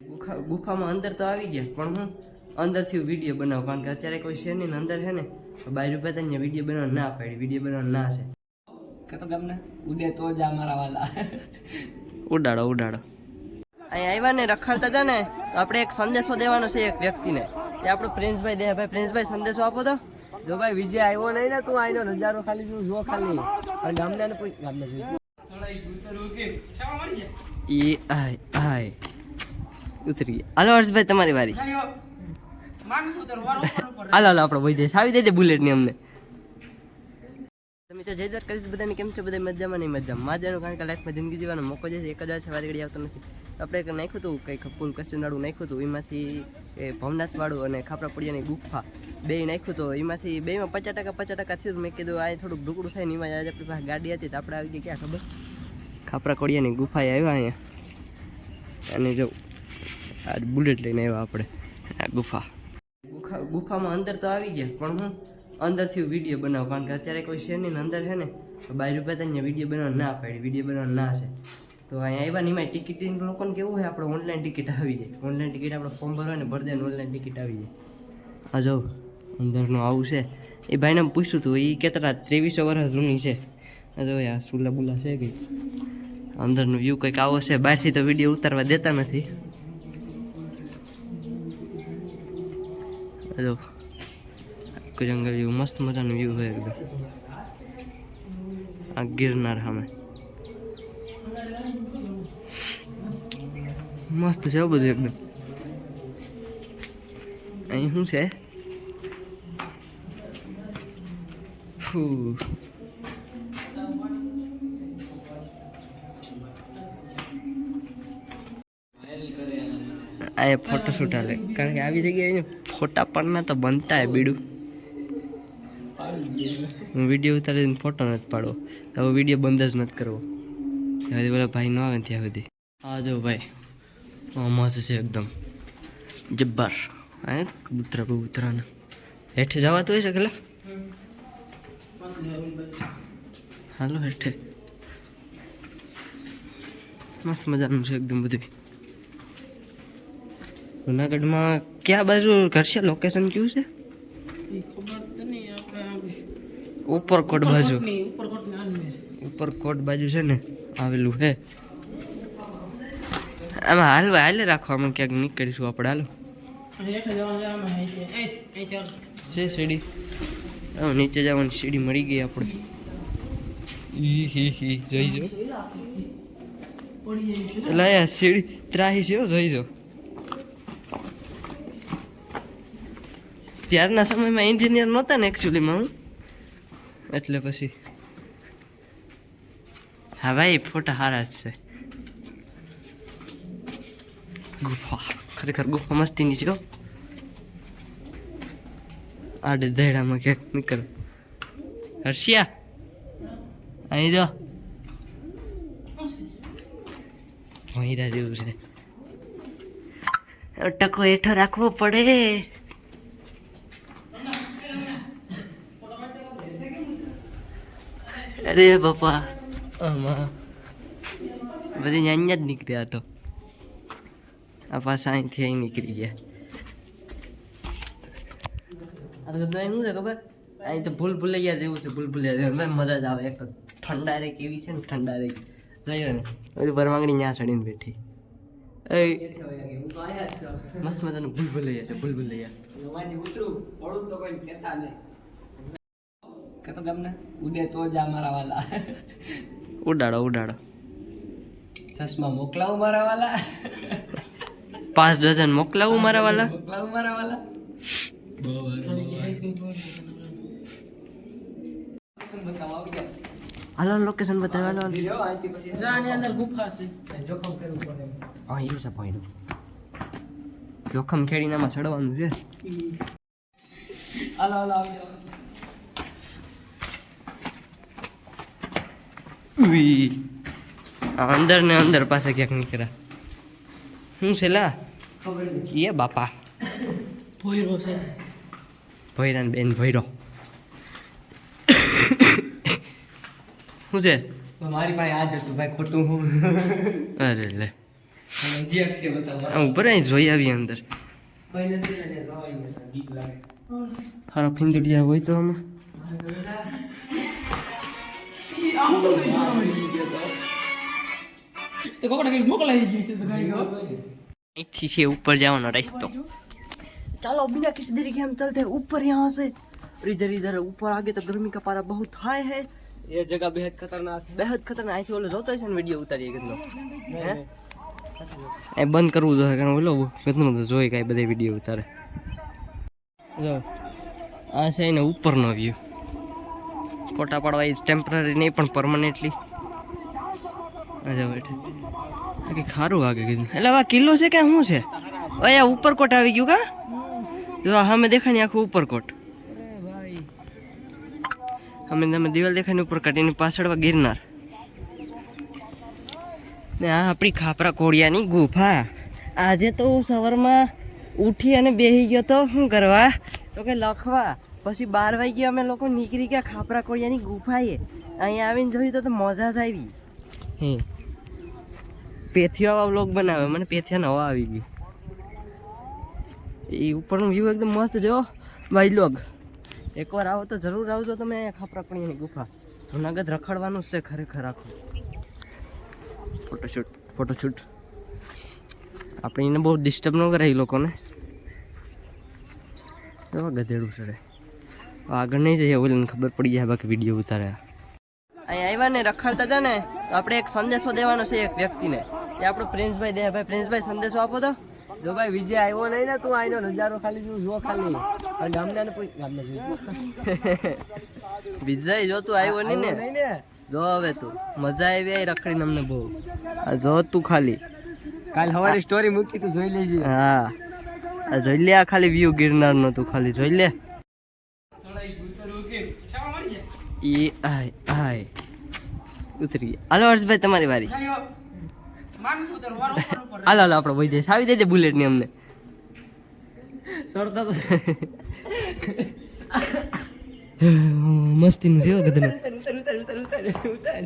ગુફા ગુફામાં અંદર તો આવી ગયા પણ હું અંદરથી વીડિયો બનાવું કારણ કે અત્યારે કોઈ છે નહીં અંદર છે ને તો રૂપિયા ત્યાં વીડિયો બનાવવા ના પાડી વીડિયો બનાવવા ના છે. કે તો ગમને ઉડે તો જ મારા વાલા. ઉડાડો ઉડાડો. અહીં આવ્યા ને રખડતા હતા ને આપણે એક સંદેશો દેવાનો છે એક વ્યક્તિને. એ આપણો પ્રિન્સભાઈ દે ભાઈ પ્રિન્સભાઈ સંદેશો આપો તો. જો ભાઈ વિજય આવ્યો નહીં ને તું આઈનો નજારો ખાલી શું જો ખાલી. અને ગામને ને પૂછ ગામને જોઈ એ આય આય. ઉતરી ગયા હાલો હર્ષભાઈ તમારી વારી. હાલો હાલો આપણો ભાઈ જઈશ આવી દેજે બુલેટની અમને. તમે તો જય દ્વારકાધીશ બધાને કેમ છે? બધા મજામાં નહીં મજામાં? માજાનું કારણ કે લાઈફમાં જિંદગી જીવવાનો મોકો જે છે એક જ વાર છે વારી ઘડી આવતો નથી. આપણે એક નાખ્યું હતું? કંઈક ફૂલ કસ્ટનાળું નાખ્યું હતું? એમાંથી એ ભવનાથવાળું અને ખાપરા પડિયાની ગુફા બે નાખ્યું હતું. એમાંથી બેમાં પચાસ ટકા પચાસ ટકા થયું મેં કીધું આ થોડુંક ઢુકડું થાય ને એમાં આજે આપણી પાસે ગાડી હતી. તો આપણે આવી ગયા ક્યાં ખબર? ખાપરા કોડિયાની ગુફાએ આવ્યા અહીંયા. અને જો આ બુલેટ લઈને આવ્યા આપણે. આ ગુફા. ગુફા ગુફામાં અંદર તો આવી ગયા, પણ હું અંદરથી વીડિયો બનાવું, કારણ કે અત્યારે કોઈ છે નહીં અંદર છે ને, તો બહાર ત્યાં વીડિયો બનાવવા ના પાડી વીડિયો બનાવવા ના છે. તો અહીંયા આવ્યા ને એમાં ટિકિટ લોકોને કેવું હોય, આપણે ઓનલાઈન ટિકિટ આવી જાય. ઓનલાઈન ટિકિટ આપણે ફોર્મ ભરવા ને ભરી ઓનલાઈન ટિકિટ આવી જાય. આ જો, અંદરનું આવું છે. એ ભાઈને પૂછ્યું હતું એ કેતરા ત્રેવીસો વર્ષ જૂની છે? આ જો યાર સુલા બુલા છે કંઈ અંદરનું વ્યૂ કંઈક આવો છે, બહારથી તો વીડિયો ઉતારવા દેતા નથી. આખું જંગલ વ્યૂ મસ્ત મજાનું વ્યૂ હોય એકદમ આ ગિરનાર સામે મસ્ત છે બધું એકદમ અહીં શું છે ફૂ આ ફોટો શૂટ હાલે કારણ કે આવી જગ્યાએ ફોટા પણ તો બનતા હે બીડું. હું વીડિયો ઉતારીને ફોટો નથી પાડવો. હવે વીડિયો બંધ જ નથી કરવો. ત્યાં સુધી પેલા ભાઈ ન આવે ત્યાં સુધી. આ જો ભાઈ મસ્ત છે એકદમ. જબ્બર. હા કબૂતરા, કબૂતરાને. હેઠે જવાતું હોય છે કેટલા હાલો હેઠે. મસ્ત મજાનું છે એકદમ બધું જુનાગઢમાં ક્યાં બાજુ ઘર છે? લોકેશન કયું છે? ઉપરકોટ બાજુ. ઉપરકોટ બાજુ છે ને? આવેલું હે. આમાં હાલવા હાલે રાખો આમાં ક્યાંક નીકળીશું આપણે હાલો. છે સીડી. નીચે જવાની સીડી મળી ગઈ આપણે. ઈ હી હી જઈ જો એટલે સીડી ત્રાહી છે જઈ જો ત્યારના સમયમાં એન્જિનિયર નહોતા ને એકચ્યુઅલીમાં હું? એટલે પછી. હા ભાઈ, ફોટા સારા જ છે. ગુફા, ખરેખર ગુફા મસ્તીની છે આડે દહેડામાં ક્યાંક નીકળ. હર્ષિયા, અહીં જો. મહિરા જેવું છે. ટકો હેઠો રાખવો પડે. અરે બાપા. આમાં. બધી અહીંયા જ નીકળ્યા તો. આ પાછા અહીંથી અહીં નીકળી ગયા. આ તો બધું શું છે ખબર? અહીં તો ભૂલ ભૂલૈયા જેવું છે ભૂલ ભૂલૈયા જેવું. મજા જ આવે. એક તો ઠંડા રે કેવી છે ને ઠંડા રે જોયો ને? ઓલી ત્યાં ચડીને બેઠી. એ મસ્ત મજાનું ભૂલ ભૂલૈયા છે ભૂલ ભૂલૈયા. ઉતરું પડું તો કોઈ કહેતા નહીં. કે તો ગમને ઉડે તો જા મારા વાલા. ઉડાડો ઉડાડો. ચશ્મા મોકલાવું મારા વાલા. પાંચ ડઝન મોકલાવું મારા વાલા? મોકલાવું મારા વાલા. હાલો લોકેશન બતાવો હાલો. લ્યો, અહીંથી પછી જોખમ કરવું પડે. હા એવું છે ભાઈ જોખમ ખેડીને આમાં ચડવાનું છે. હાલો હાલો આવી અંદર ને અંદર પાસે ક્યાંક નીકળ્યા. શું છે લા? એ બાપા. ભોયરો છે. ભૈરા બેન ભૈરો શું છે? મારી પાસે આ જ હતું ભાઈ ખોટું હું. અરે લે. ઉપર જોઈ આવીએ અંદર. હારા ફિંદુડિયા હોય તો આમાં. તે કોકડા કઈ મોકલાઈ ગઈ છે તો કઈ ગયો અહીંથી છે ઉપર જવાનો રસ્તો ચાલો बिना किसी देरी के हम चलते हैं ऊपर यहाँ से इधर इधर ऊपर आगे तो गर्मी का पारा बहुत हाई है ये जगह बेहद खतरनाक है बेहद खतरनाक है बोले रोते हैं वीडियो उतारिए कितना એ બંધ કરવું જોઈએ કારણ બોલો કેટલું બધું જોઈએ કાંઈ બધા વીડિયો ઉતારે જો આ છે એનો ઉપરનો વ્યૂ ફોટા પાડવા એ ટેમ્પરરી નહીં પણ પરમનન્ટલી બેઠે. ખારું વાગે કીધું એટલે આ કિલ્લો છે કે શું છે? ઓય ઉપરકોટ આવી ગયું કા? જો સામે દેખાય ને આખું ઉપરકોટ. અમે તમે દિવાલ દેખાય ને ઉપર કાઢીને પાછળ ગિરનાર. ને આ આપણી ખાપરા કોળિયાની ગુફા. આજે તો હું સવારમાં ઉઠી અને બેસી ગયો તો શું કરવા? તો કે લખવા. પછી બાર વાગે અમે લોકો નીકળી ગયા ખાપરા કોળિયાની ગુફાએ. અહીંયા આવીને જોયું તો મજા જ આવી. હે. પેથિયા વ્લોગ બનાવે મને પેથિયા નવા આવી ગઈ. એ ઉપરનો વ્યૂ એકદમ મસ્ત જો ભાઈ લોગ એકવાર આવો તો જરૂર આવજો તમે ખાપરા કોળિયાની ગુફા. જુનાગઢ રખડવાનું છે ખરેખર આખું. ફોટોશૂટ ફોટોશૂટ આપણે એને બહુ ડિસ્ટર્બ ન કરાય એ લોકોને. એવા ગધેડું ચડે આગળ નહીં જઈએ ઓલીને ખબર પડી જાય બાકી વીડિયો ઉતાર્યા અહીંયા આવ્યા ને રખડતા હતા ને તો આપણે એક સંદેશો દેવાનો છે એક વ્યક્તિને. એ આપણો પ્રિન્સભાઈ દે. ભાઈ પ્રિન્સભાઈ સંદેશો આપો તો. જો ભાઈ વિજય આવ્યો નહીં ને તું આઈનો નજારો ખાલી તું જો ખાલી. અને ગામને ને ગામને જોઈ વિજય જો તું આવ્યો નહીં ને. જો હવે તું. મજા આવી રખડીને અમને બહુ. આ જો તું ખાલી. કાલ સવારે સ્ટોરી મૂકી તું જોઈ લેજે. હા. આ જોઈ લે આ ખાલી વ્યૂ ગિરનારનો તું ખાલી. જોઈ લે શાવા મળી એ આય આય. ઉતરી ગયા હાલો હર્ષભાઈ તમારી વારી. જાય માનું છું તારું વારો ઉપર ઉપર. હાલો હાલો આપણો વહી જઈશ આવી દેજે બુલેટની અમને. સોડતા તો મસ્તીનું જેવો ગધનું ઉતાર ઉતાર ઉતાર ઉતાર ઉતાર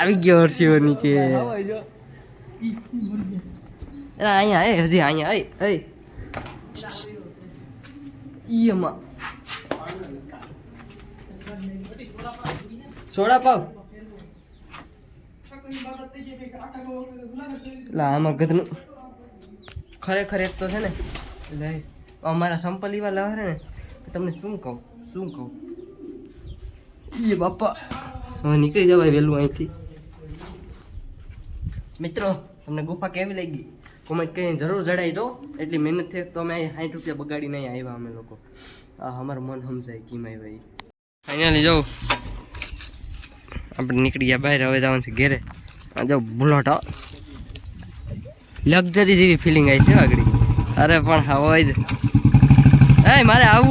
આવી ગયો હર્ષિયો નીચે અહીંયા એ હજી અહીંયા એ એ. ઈ એમાં સોડા પાવ. છકની બાબત થઈ જાય કે આટા ગો ગુલાબ થઈ એટલે આમાં ગધનું. ખરેખર એક તો છે ને એટલે અમારા સંપલ એવા લહરે ને કે તમને શું કહું શું કહું? ઈ બાપા, હવે નીકળી જવાય વહેલું અહીંથી. મિત્રો, તમને ગુફા કેવી લાગી? કોમેન્ટ કરીને જરૂર જણાવી દો એટલી મહેનત થઈ તો અમે અહીં સાઠ રૂપિયા બગાડીને અહીં આવ્યા અમે લોકો. આ અમારું મન સમજાય કેમ આવ્યા એ ફાઇનલી જાઉં. આપણે નીકળી ગયા બહાર, હવે જવાનું છે ઘેરે. આ જો બુલેટ લક્ઝરી જેવી ફિલિંગ આવી છે આગળ. અરે પણ હવે જ. એ, મારે આવવું